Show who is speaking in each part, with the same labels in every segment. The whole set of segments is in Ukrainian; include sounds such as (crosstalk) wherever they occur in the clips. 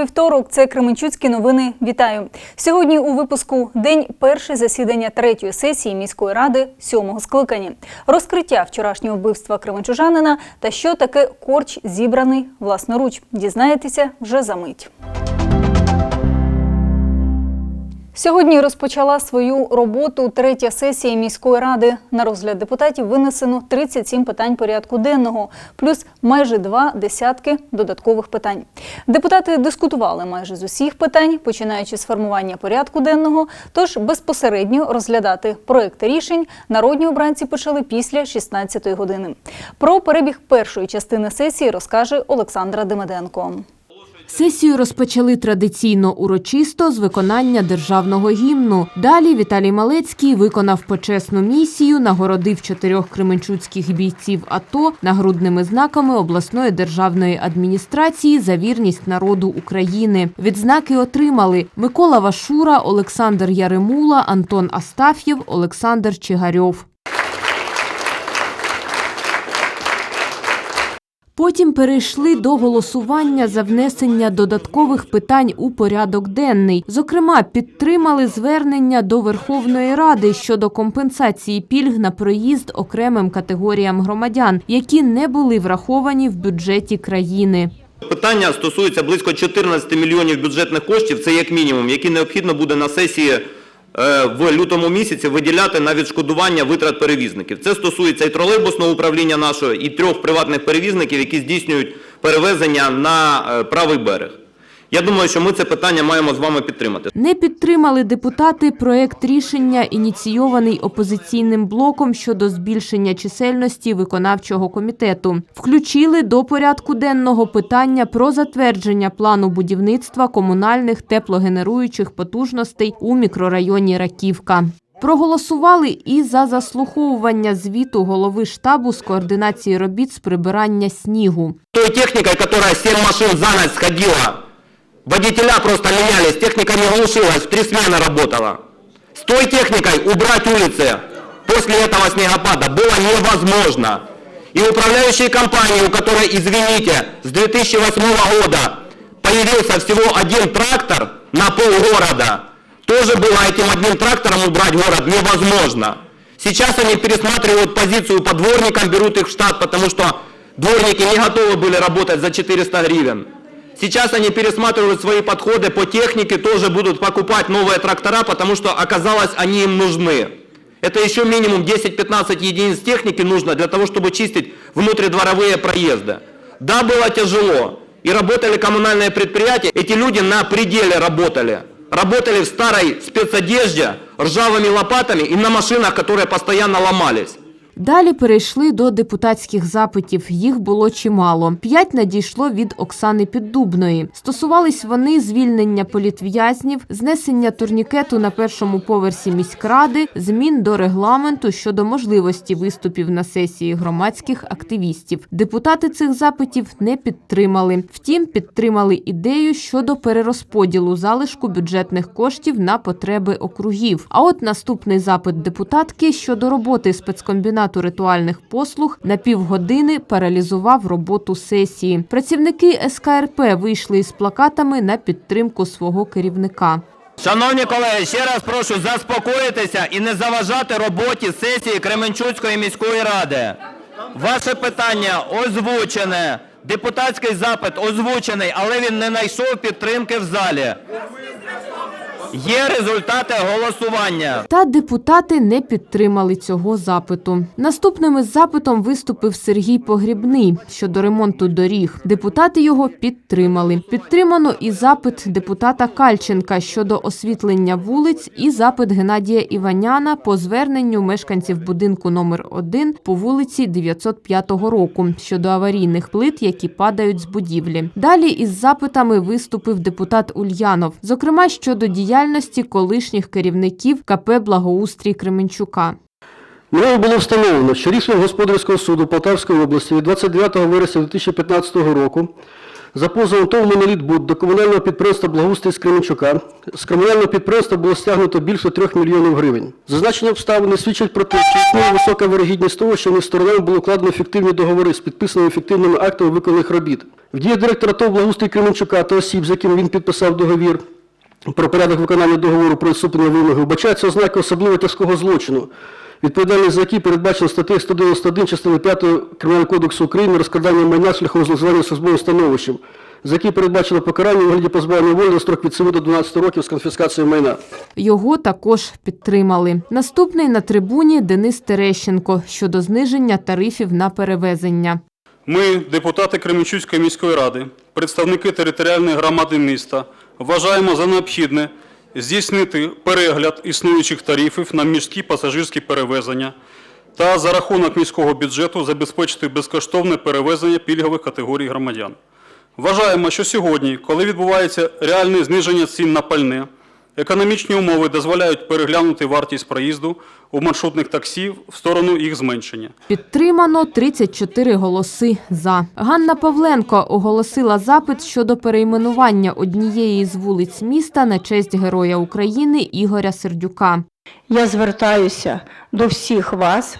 Speaker 1: вівторок. Це Кременчуцькі новини. Вітаю сьогодні. У випуску день перше засідання третьої сесії міської ради сьомого скликання, розкриття вчорашнього вбивства кременчужанина та що таке корч зібраний власноруч. Дізнаєтеся вже за мить. Сьогодні розпочала свою роботу третя сесія міської ради. На розгляд депутатів винесено 37 питань порядку денного, плюс майже два десятки додаткових питань. Депутати дискутували майже з усіх питань, починаючи з формування порядку денного. Тож безпосередньо розглядати проекти рішень народні обранці почали після 16-ї години. Про перебіг першої частини сесії розкаже Олександра Демиденко.
Speaker 2: Сесію розпочали традиційно урочисто з виконання державного гімну. Далі Віталій Малецький виконав почесну місію, нагородив чотирьох кременчуцьких бійців АТО нагрудними знаками обласної державної адміністрації за вірність народу України. Відзнаки отримали Микола Вашура, Олександр Яремула, Антон Астаф'єв, Олександр Чигарьов. Потім перейшли до голосування за внесення додаткових питань у порядок денний. Зокрема, підтримали звернення до Верховної Ради щодо компенсації пільг на проїзд окремим категоріям громадян, які не були враховані в бюджеті країни.
Speaker 3: Питання стосується близько 14 мільйонів бюджетних коштів, це як мінімум, які необхідно буде на сесії в лютому місяці виділяти на відшкодування витрат перевізників. Це стосується і тролейбусного управління нашого, і трьох приватних перевізників, які здійснюють перевезення на е, правий берег. Я думаю, що ми це питання маємо з вами підтримати.
Speaker 2: Не підтримали депутати проект рішення, ініційований опозиційним блоком щодо збільшення чисельності виконавчого комітету. Включили до порядку денного питання про затвердження плану будівництва комунальних теплогенеруючих потужностей у мікрорайоні Раківка. Проголосували і за заслуховування звіту голови штабу з координації робіт з прибирання снігу.
Speaker 3: Той техникой, которая 7 машин за ночь сходила, водителя просто менялись, техника не глушилась, в три смены работала. С той техникой убрать улицы после этого снегопада было невозможно. И управляющие компании, у которой, извините, с 2008 года появился всего один трактор на полгорода, тоже было этим одним трактором убрать город невозможно. Сейчас они пересматривают позицию по дворникам, берут их в штат, потому что дворники не готовы были работать за 400 гривен. Сейчас они пересматривают свои подходы по технике, тоже будут покупать новые трактора, потому что оказалось они им нужны. Это еще минимум 10-15 единиц техники нужно для того, чтобы чистить внутридворовые проезды. Да, было тяжело. И работали коммунальные предприятия. Эти люди на пределе работали. Работали в старой спецодежде, ржавыми лопатами и на машинах, которые постоянно ломались.
Speaker 2: Далі перейшли до депутатських запитів. Їх було чимало. П'ять надійшло від Оксани Піддубної. Стосувались вони звільнення політв'язнів, знесення турнікету на першому поверсі міськради, змін до регламенту щодо можливості виступів на сесії громадських активістів. Депутати цих запитів не підтримали. Втім, підтримали ідею щодо перерозподілу залишку бюджетних коштів на потреби округів. А от наступний запит депутатки щодо роботи спецкомбінату ритуальних послуг на півгодини паралізував роботу сесії. Працівники СКРП вийшли із плакатами на підтримку свого керівника.
Speaker 3: Шановні колеги, ще раз прошу заспокоїтися і не заважати роботі сесії Кременчуцької міської ради. Ваше питання озвучене, депутатський запит озвучений, але він не знайшов підтримки в залі. Є результати голосування.
Speaker 2: Та депутати не підтримали цього запиту. Наступним із запитом виступив Сергій Погрібний щодо ремонту доріг. Депутати його підтримали. Підтримано і запит депутата Кальченка щодо освітлення вулиць, і запит Геннадія Іваняна по зверненню мешканців будинку номер 1 по вулиці 905 року щодо аварійних плит, які падають з будівлі. Далі із запитами виступив депутат Ульянов, зокрема щодо діяльності колишніх керівників КП Благоустрій Кременчука.
Speaker 4: Мною було встановлено, що рішенням Господарського суду Полтавської області від 29 вересня 2015 року За позовом ТОВ «Монолітбуд» до комунального підприємства «Благоустрій» з Кременчука з комунального підприємства було стягнуто більше 3 мільйонів гривень. Зазначені обставини свідчать про те, що існує висока вирогідність того, що між сторонами було укладено фіктивні договори з підписаними фіктивними актами виконаних робіт. В дії директора ТОВ «Благоустрій» Кременчука та осіб, з якими він підписав договір, про порядок виконання договору про відступлення вимоги вбачається ознаки особливо тяжкого злочину, відповідальність за який передбачено статтею 191 частини 5 Кримінального кодексу України розкрадання майна шляхом зловживання службовим становищем, за який передбачено покарання у вигляді позбавлення волі на строк від 7 до 12 років з конфіскацією майна.
Speaker 2: Його також підтримали. Наступний на трибуні Денис Терещенко щодо зниження тарифів на перевезення.
Speaker 5: Ми, депутати Кременчуцької міської ради, представники територіальної громади міста, вважаємо за необхідне здійснити перегляд існуючих тарифів на міські пасажирські перевезення та за рахунок міського бюджету забезпечити безкоштовне перевезення пільгових категорій громадян. Вважаємо, що сьогодні, коли відбувається реальне зниження цін на пальне, економічні умови дозволяють переглянути вартість проїзду у маршрутних таксі в сторону їх зменшення.
Speaker 2: Підтримано 34 голоси за. Ганна Павленко оголосила запит щодо перейменування однієї з вулиць міста на честь Героя України Ігоря Сердюка.
Speaker 6: Я звертаюся до всіх вас,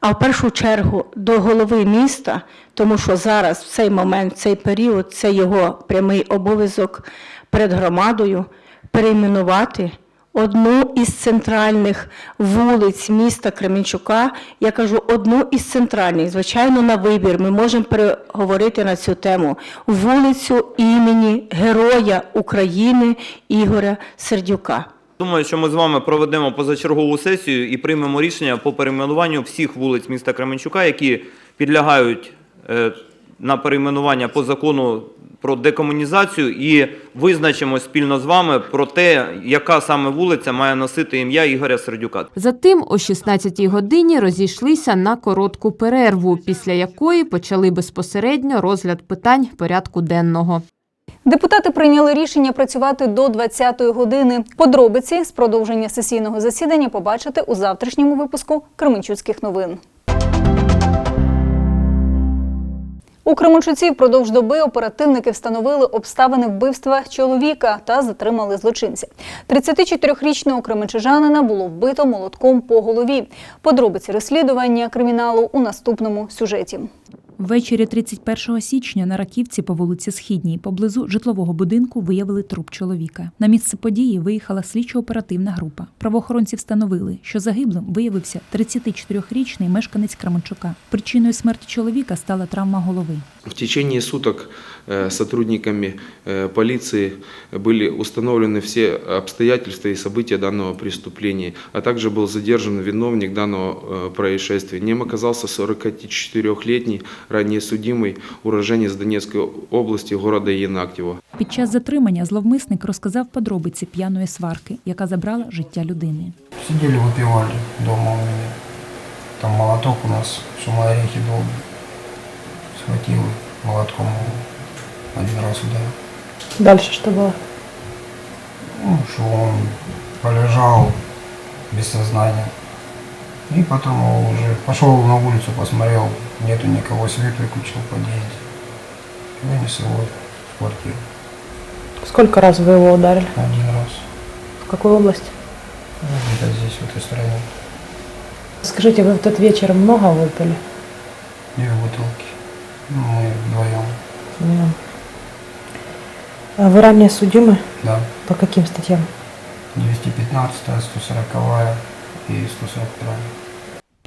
Speaker 6: а в першу чергу до голови міста, тому що зараз, в цей момент, в цей період, це його прямий обов'язок перед громадою перейменувати одну із центральних вулиць міста Кременчука. Я кажу одну із центральних. Звичайно, на вибір ми можемо переговорити на цю тему. Вулицю імені Героя України Ігоря Сердюка.
Speaker 7: Думаю, що ми з вами проведемо позачергову сесію і приймемо рішення по перейменуванню всіх вулиць міста Кременчука, які підлягають е, на перейменування по закону про декомунізацію, і визначимо спільно з вами про те, яка саме вулиця має носити ім'я Ігоря Сердюка.
Speaker 2: Затим о 16-й годині розійшлися на коротку перерву, після якої почали безпосередньо розгляд питань порядку денного.
Speaker 1: Депутати прийняли рішення працювати до 20-ї години. Подробиці з продовження сесійного засідання побачите у завтрашньому випуску Кременчуцьких новин. У Кременчуці впродовж доби оперативники встановили обставини вбивства чоловіка та затримали злочинця. 34-річного кременчужанина було вбито молотком по голові. Подробиці розслідування криміналу у наступному сюжеті.
Speaker 8: Ввечері 31 січня на Раківці по вулиці Східній поблизу житлового будинку виявили труп чоловіка. На місце події виїхала слідчо-оперативна група. Правоохоронці встановили, що загиблим виявився 34-річний мешканець Кременчука. Причиною смерті чоловіка стала травма голови.
Speaker 9: В течение суток э, сотрудниками э, полиции были установлены все обстоятельства и события данного преступления, а также был задержан виновник данного э, происшествия. Ним оказался 44-летний ранее судимый уроженец Донецкой области города Янактьево.
Speaker 8: Під час затримання зловмисник розказав подробиці п'яної сварки, яка забрала життя людини.
Speaker 10: Сидели, выпивали дома у меня. Там молоток у нас, что мы орехи долго. Схватил молотком его. один раз ударил.
Speaker 6: Дальше что было?
Speaker 10: Ну, что он полежал без сознания. И потом его уже пошел на улицу, посмотрел, нету никого, свет выключил в подъезде. Вынес его в квартиру.
Speaker 6: Сколько раз вы его ударили?
Speaker 10: Один раз.
Speaker 6: В какой области?
Speaker 10: Ну, где-то здесь, в этой стороне.
Speaker 6: Скажите, вы в тот вечер много выпили?
Speaker 10: Две бутылки. Ну, мы вдвоем.
Speaker 6: А вы ранее судимы?
Speaker 10: Да.
Speaker 6: По каким статьям?
Speaker 10: 215, 140 и 142.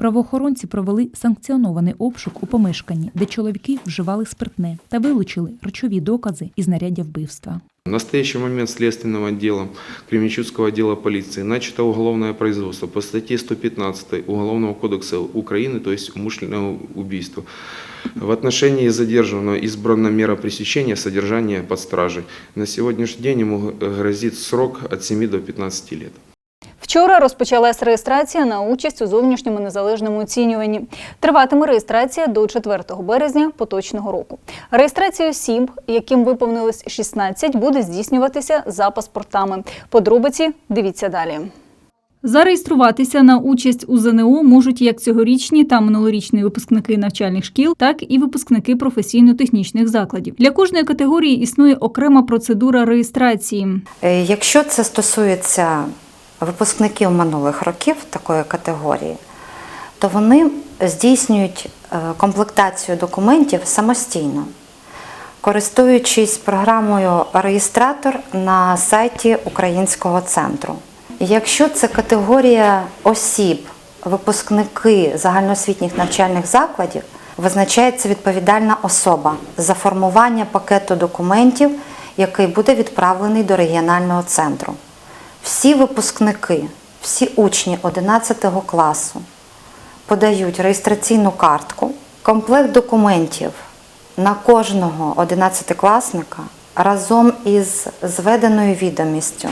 Speaker 8: Правоохоронці провели санкціонований обшук у помешканні, де чоловіки вживали спиртне та вилучили речові докази і знаряддя вбивства.
Speaker 9: В настоящий момент следственным отделом Кременчуцкого отдела полиции начато уголовное производство по статье 115 Уголовного кодекса Украины, то есть умышленное убийство. В отношении задержанного избрана мера пресечения содержания под стражей. На сегодняшний день ему грозит срок от 7 до 15 лет.
Speaker 1: Вчора розпочалась реєстрація на участь у зовнішньому незалежному оцінюванні. Триватиме реєстрація до 4 березня поточного року. Реєстрація осіб, яким виповнилось 16, буде здійснюватися за паспортами. Подробиці дивіться далі. Зареєструватися на участь у ЗНО можуть як цьогорічні та минулорічні випускники навчальних шкіл, так і випускники професійно-технічних закладів. Для кожної категорії існує окрема процедура реєстрації.
Speaker 11: Е, Якщо це стосується випускників минулих років такої категорії, то вони здійснюють е, комплектацію документів самостійно, користуючись програмою реєстратор на сайті Українського центру. Якщо це категорія осіб, випускники загальноосвітніх навчальних закладів, визначається відповідальна особа за формування пакету документів, який буде відправлений до регіонального центру. Всі випускники, всі учні 11 класу подають реєстраційну картку, комплект документів на кожного 11-класника разом із зведеною відомістю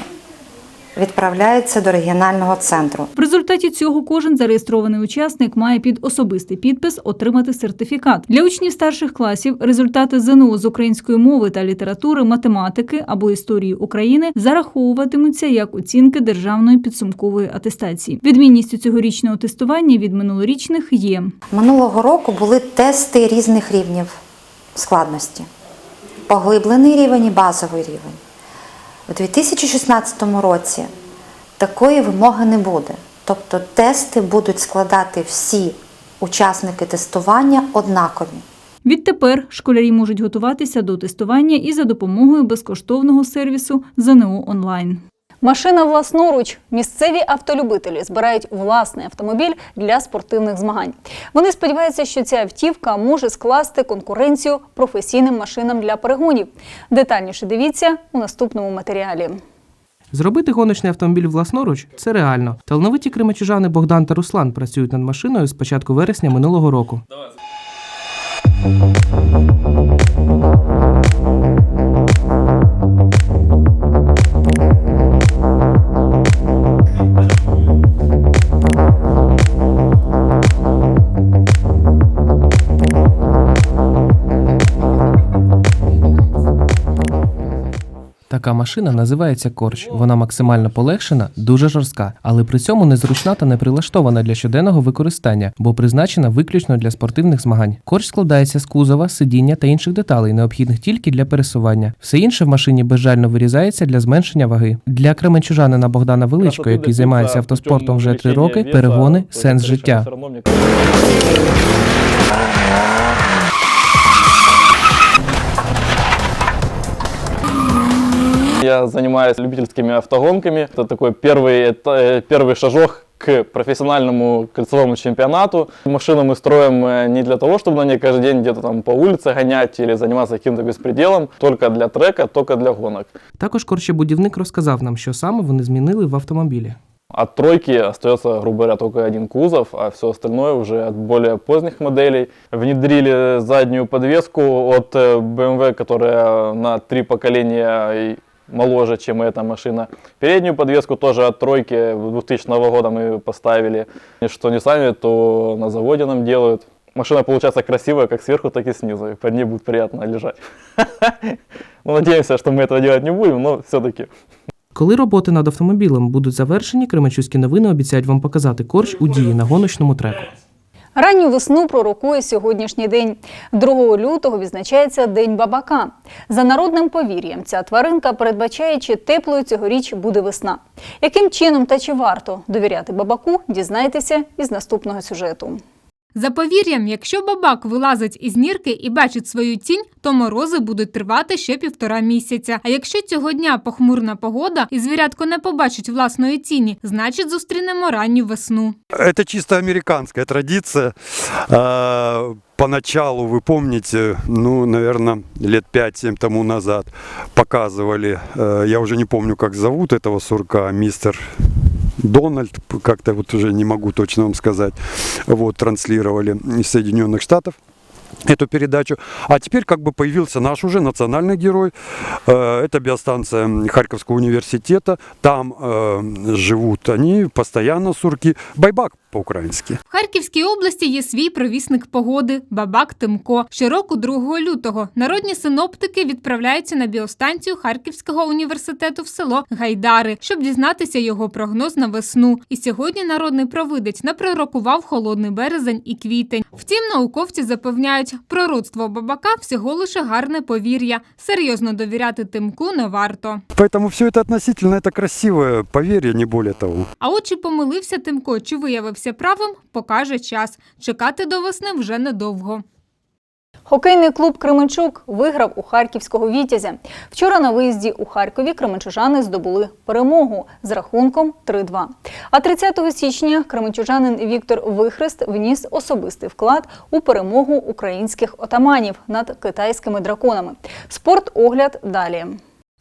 Speaker 11: відправляється до регіонального центру.
Speaker 1: В результаті цього кожен зареєстрований учасник має під особистий підпис отримати сертифікат. Для учнів старших класів результати ЗНО з української мови та літератури, математики або історії України зараховуватимуться як оцінки державної підсумкової атестації. Відмінністю цьогорічного тестування від минулорічних є
Speaker 11: Минулого року були тести різних рівнів складності. Поглиблений рівень і базовий рівень. У 2016 році такої вимоги не буде. Тобто тести будуть складати всі учасники тестування однакові.
Speaker 1: Відтепер школярі можуть готуватися до тестування і за допомогою безкоштовного сервісу ЗНО онлайн. Машина власноруч. Місцеві автолюбителі збирають власний автомобіль для спортивних змагань. Вони сподіваються, що ця автівка може скласти конкуренцію професійним машинам для перегонів. Детальніше дивіться у наступному матеріалі.
Speaker 12: Зробити гоночний автомобіль власноруч це реально. Талановиті кримачужани Богдан та Руслан працюють над машиною з початку вересня минулого року. Така машина називається корч. Вона максимально полегшена, дуже жорстка, але при цьому незручна та не прилаштована для щоденного використання, бо призначена виключно для спортивних змагань. Корч складається з кузова, сидіння та інших деталей, необхідних тільки для пересування. Все інше в машині безжально вирізається для зменшення ваги. Для кременчужанина Богдана Величко, який займається автоспортом вже три роки, перегони сенс життя.
Speaker 13: Я занимаюсь любительскими автогонками. Это такой первый, это, э, первый шажок к профессиональному кольцевому чемпионату. Машину мы строим э, не для того, чтобы на ней каждый день где-то там по улице гонять или заниматься каким-то беспределом, только для трека, только для гонок.
Speaker 12: Також корчебудівник розказав нам, що саме вони змінили в автомобілі.
Speaker 13: От тройки остается, грубо говоря, только один кузов, а все остальное уже от более поздних моделей. Внедрили заднюю подвеску от э, BMW, которая на три поколения и моложе, чем эта машина. Переднюю подвеску тоже от тройки 2000 года мы поставили. И что не сами, то на заводе нам делают. Машина получается красивая как сверху, так и снизу. И под ней будет приятно лежать. (laughs) Ну, надеемся, что мы этого делать не будем, но все-таки.
Speaker 12: Коли роботи над автомобілем будуть завершені, Кременчуцькі новини обіцяють вам показати корч у дії на гоночному треку.
Speaker 1: Ранню весну пророкує сьогоднішній день. 2 лютого відзначається День бабака. За народним повір'ям, ця тваринка передбачає, чи теплою цьогоріч буде весна. Яким чином та чи варто довіряти бабаку, дізнайтеся із наступного сюжету.
Speaker 14: За повір'ям, якщо бабак вилазить із нірки і бачить свою тінь, то морози будуть тривати ще півтора місяця. А якщо цього дня похмурна погода і звірятко не побачить власної тіні, значить зустрінемо ранню весну.
Speaker 15: Это чисто американская традиция. А, Поначалу, вы помните, ну, наверное, лет 5-7 тому назад показывали, э, я уже не помню, как зовут этого сурка, мистер Дональд, как-то вот уже не могу точно вам сказать, вот, транслировали из Соединенных Штатов эту передачу. А теперь как бы появился наш уже национальный герой. Э, Это биостанция Харьковского университета. Там э, живут они постоянно, сурки. Байбак по-украински.
Speaker 14: В Харківській області є свій провісник погоди Бабак Тимко. Щороку 2 лютого народні синоптики відправляються на біостанцію Харківського університету в село Гайдари, щоб дізнатися його прогноз на весну. І сьогодні народний провидець напророкував холодний березень і квітень. Втім, науковці запевняють, пророцтво бабака всього лише гарне повір'я. Серйозно довіряти Тимку не варто.
Speaker 15: Поэтому все это относительно, это красивое поверье, не более того.
Speaker 14: А от чи помилився Тимко, чи виявився Правим, покаже час. Чекати до весни вже недовго.
Speaker 1: Хокейний клуб Кременчук виграв у харківського вітязя. Вчора на виїзді у Харкові кременчужани здобули перемогу з рахунком 3-2. А 30 січня кременчужанин Віктор Вихрест вніс особистий вклад у перемогу українських отаманів над китайськими драконами. Спорт-огляд далі.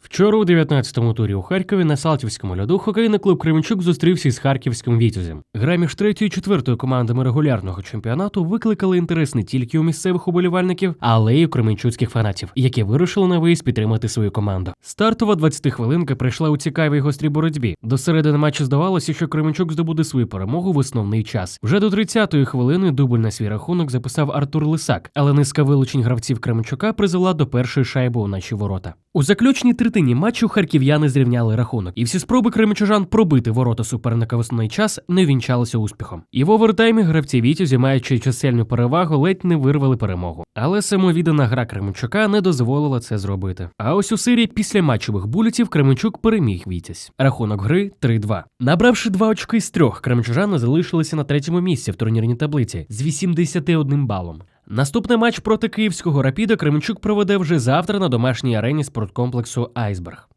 Speaker 16: Вчора у 19-му турі у Харкові на Салтівському льоду хокейний клуб Кременчук зустрівся із харківським вітязем. Гра між третьою і четвертою командами регулярного чемпіонату викликали інтерес не тільки у місцевих уболівальників, але й у кременчуцьких фанатів, які вирушили на виїзд підтримати свою команду. Стартова 20 хвилинка прийшла у цікавій гострій боротьбі. До середини матчу здавалося, що Кременчук здобуде свою перемогу в основний час. Вже до 30-ї хвилини дубль на свій рахунок записав Артур Лисак, але низка вилучень гравців Кременчука призвела до першої шайби у наші ворота. У заключній третині матчу харків'яни зрівняли рахунок, і всі спроби кремчужан пробити ворота суперника в основний час не вінчалися успіхом. І в овертаймі гравці Вітязі, маючи чисельну перевагу, ледь не вирвали перемогу. Але самовіддана гра Кременчука не дозволила це зробити. А ось у серії після матчових булетів Кременчук переміг Вітязь. Рахунок гри 3-2. Набравши два очки з трьох, кремчужани залишилися на третьому місці в турнірній таблиці з 81 балом. Наступний матч проти київського рапіда Кременчук проведе вже завтра на домашній арені спорткомплексу Айсберг.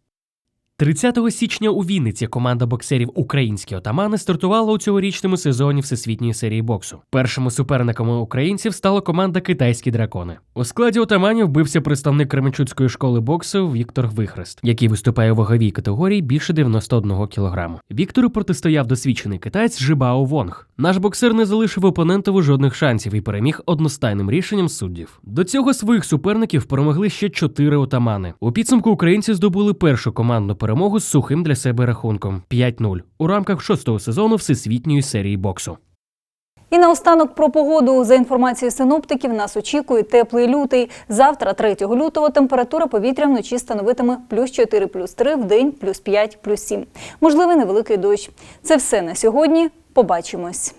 Speaker 16: 30 січня у Вінниці команда боксерів Українські отамани стартувала у цьогорічному сезоні всесвітньої серії боксу. Першими суперниками українців стала команда Китайські дракони. У складі отаманів бився представник Кременчуцької школи боксу Віктор Вихрест, який виступає у ваговій категорії більше 91 кг. Віктору протистояв досвідчений китаєць Жибао Вонг. Наш боксер не залишив опонентову жодних шансів і переміг одностайним рішенням суддів. До цього своїх суперників перемогли ще чотири отамани. У підсумку українці здобули першу командну перемогу з сухим для себе рахунком 5-0 у рамках шостого сезону всесвітньої серії боксу.
Speaker 1: І наостанок про погоду. За інформацією синоптиків, нас очікує теплий лютий. Завтра, 3 лютого, температура повітря вночі становитиме плюс 4, плюс 3, в день плюс 5, плюс 7. Можливий невеликий дощ. Це все на сьогодні. Побачимось.